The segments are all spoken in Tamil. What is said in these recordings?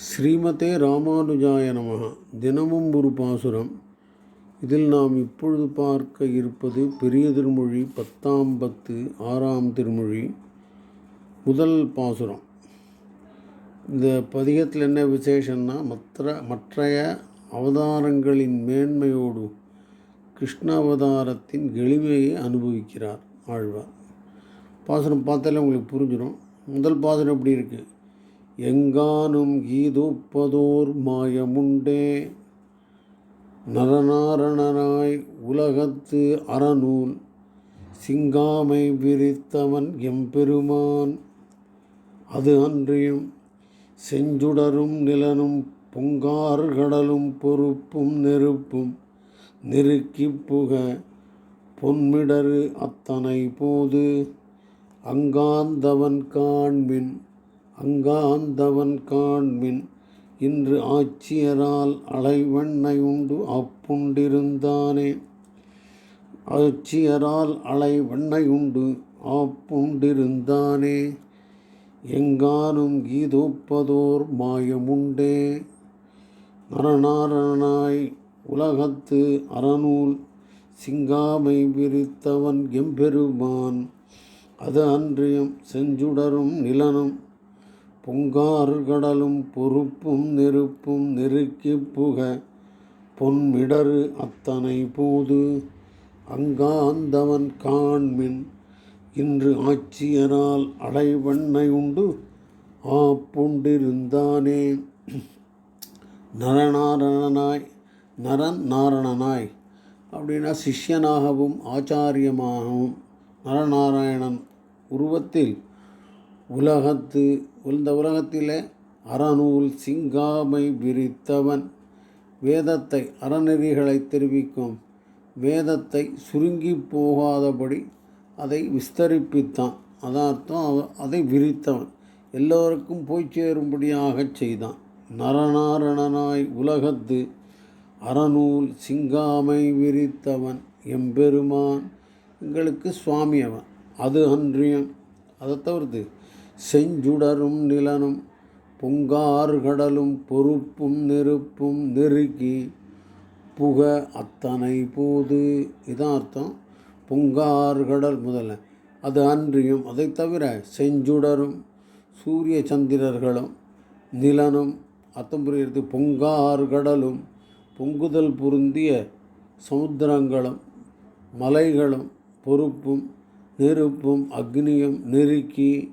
ஸ்ரீமதே ராமானுஜாய நமக. தினமும் ஒரு பாசுரம். இதில் நாம் இப்பொழுது பார்க்க இருப்பது பெரிய திருமொழி பத்தாம் பத்து ஆறாம் திருமொழி முதல் பாசுரம். இந்த பதிகத்தில் என்ன விசேஷம்னா மற்ற மற்றைய அவதாரங்களின் மேன்மையோடு கிருஷ்ண அவதாரத்தின் எளிமையை அனுபவிக்கிறார் ஆழ்வார். பாசுரம் பார்த்தாலே உங்களுக்கு புரிஞ்சிடும் முதல் பாசுரம் எப்படி இருக்குது எங்கானும் கீதுப்பதோர் மாயமுண்டே. நரநாரணனாய் உலகத்து அறநூல் சிங்காமை விரித்தவன் எம்பெருமான். அது அன்றியும் செஞ்சுடரும் நிலனும் பொங்கார் கடலும் பொறுப்பும் நெருப்பும் நெருக்கி புக பொன்மிடரு அத்தனை போது அங்காந்தவன் காண்பின் அங்காந்தவன் காண்மின் இன்று ஆட்சியரால் அலைவெண்ணை உண்டு அப்புண்டிருந்தானே ஆட்சியரால் அலைவண்ணை உண்டு ஆப்புண்டிருந்தானே. எங்கானும் கீதோப்பதோர் மாயமுண்டே. நரநாரணனாய் உலகத்து அறநூல் சிங்காமை விரித்தவன் எம்பெருமான். அது அன்றியம் செஞ்சுடரும் நிலனும் புங்கார் கடலும் பொறுப்பும் நெருப்பும் நெருக்கி புக பொன்மிடரு அத்தனை போது அங்காந்தவன் காண்மின் இன்று ஆட்சியனால் அலைவண்ணை உண்டு ஆப்புண்டிருந்தானே. நரநாரணனாய் நரன் நாரணனாய் அப்படின்னா சிஷ்யனாகவும் ஆச்சாரியமாகவும் நரநாராயணன் உருவத்தில் உலகத்து இந்த உலகத்திலே அறநூல் சிங்காமை விரித்தவன். வேதத்தை அறநெறிகளை தெரிவிக்கும். வேதத்தை சுருங்கி போகாதபடி அதை விஸ்தரிப்பித்தான். அதான் அர்த்தம் அவ- அதை விரித்தவன். எல்லோருக்கும் போய் சேரும்படியாகச் செய்தான். நரநாரணனாய் உலகத்து அறநூல் சிங்காமை விரித்தவன் எம்பெருமான். எங்களுக்கு சுவாமி அவன். அது அன்றியும். அதை தவிர்த்து செஞ்சுடரும் நிலனும் பொங்கார் கடலும் பொறுப்பும் நெருப்பும் நெருக்கி புக அத்தனை போது. இதான் அர்த்தம். பொங்கார் கடல் முதல்ல. அது அன்றியும். அதை தவிர செஞ்சுடரும் சூரிய சந்திரர்களும் நிலனும் அர்த்தம் புரிகிறது. பொங்கார் கடலும் பொங்குதல் பொருந்திய சமுத்திரங்களும் மலைகளும் பொறுப்பும் நெருப்பும் அக்னியும் நெருக்கி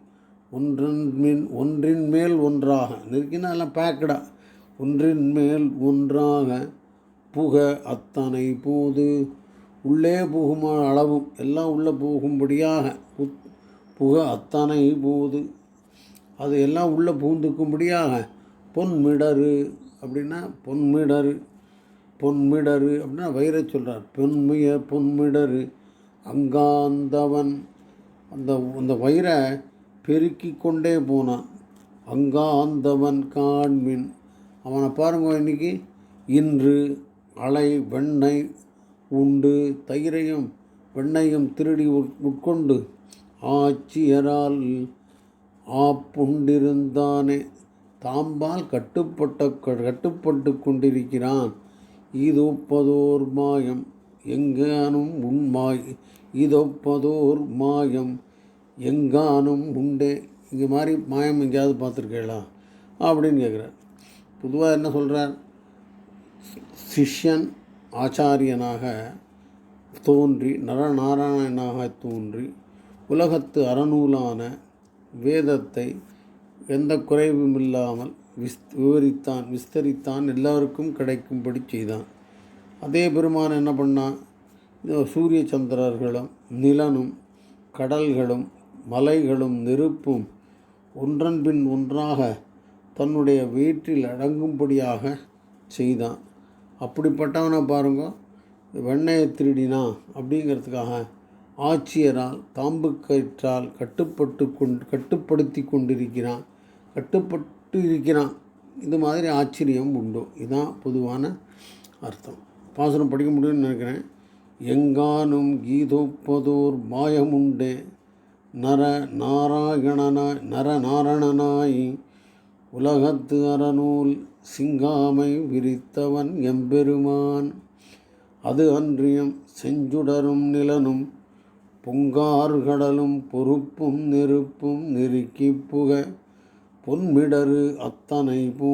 ஒன்றின் மேல் ஒன்றின் மேல் ஒன்றாக. நெருக்கினா எல்லாம் பேக்கடா. ஒன்றின் மேல் ஒன்றாக புக அத்தனை போது. உள்ளே புகும் அளவும் எல்லாம் உள்ளே போகும்படியாக புக அத்தனை போது. அது எல்லாம் உள்ளே பூந்துக்கும்படியாக பொன்மிடரு அப்படின்னா பொன்மிடரு பொன்மிடரு அப்படின்னா வைர சொல்கிறார் பொன்மிய பொன்மிடரு அங்காந்தவன். அந்த அந்த வயிறை பெருக்கி கொண்டே போனான். அங்காந்தவன் காண்மின். அவனை பாருங்க இன்னைக்கு. இன்று அலை வெண்ணெய் உண்டு. தயிரையும் வெண்ணையும் திருடி உட்- உட்கொண்டு ஆட்சியரால் ஆப்புண்டிருந்தானே. தாம்பால் கட்டுப்பட்ட கட்டுப்பட்டு கொண்டிருக்கிறான். இதொப்பதோர் மாயம். எங்கானும் உண்மாய். இதொப்பதோர் மாயம். எங்கானும் உண்டே. இது மாதிரி மாயம் எங்கேயாவது பார்த்துருக்கீங்களா? அப்படின்னு கேட்குறார் பொதுவாக என்ன சொல்கிறார் சிஷ்யன் ஆச்சாரியனாக தோன்றி நரநாராயணனாக தோன்றி உலகத்து அறநூலான வேதத்தை எந்த குறைவும் இல்லாமல் விஸ் விவரித்தான் விஸ்தரித்தான் எல்லாருக்கும் கிடைக்கும்படி செய்தான். அதே பெருமான் என்ன பண்ணான்? சூரிய சந்திரர்களும் நிலனும் கடல்களும் மலைகளும் நெருப்பும் ஒன்றன் பின் ஒன்றாக தன்னுடைய வீட்டில் அடங்கும்படியாக செய்தான். அப்படிப்பட்டவனை பாருங்க வெண்ணையை திருடினா அப்படிங்கிறதுக்காக ஆட்சியரால் தாம்பு கயிற்றால் கட்டுப்பட்டு கொண்டு கட்டுப்படுத்தி கொண்டிருக்கிறான் கட்டுப்பட்டு இருக்கிறான். இது மாதிரி ஆச்சரியம் உண்டு. இதுதான் பொதுவான அர்த்தம். பாசனம் படிக்க முடியும்னு நினைக்கிறேன். எங்கானும் கீதோப்பதோர் மாயமுண்டே. நர நாராயணனாய் நரநாரணனாய் உலகத்து அறநூல் சிங்காமை விரித்தவன் எம்பெருமான். அது அன்றியம் செஞ்சுடரும் நிலனும் பொங்கார் கடலும் பொறுப்பும் நெருப்பும் நெருக்கிப் புக பொன்மிடறு அத்தனை போ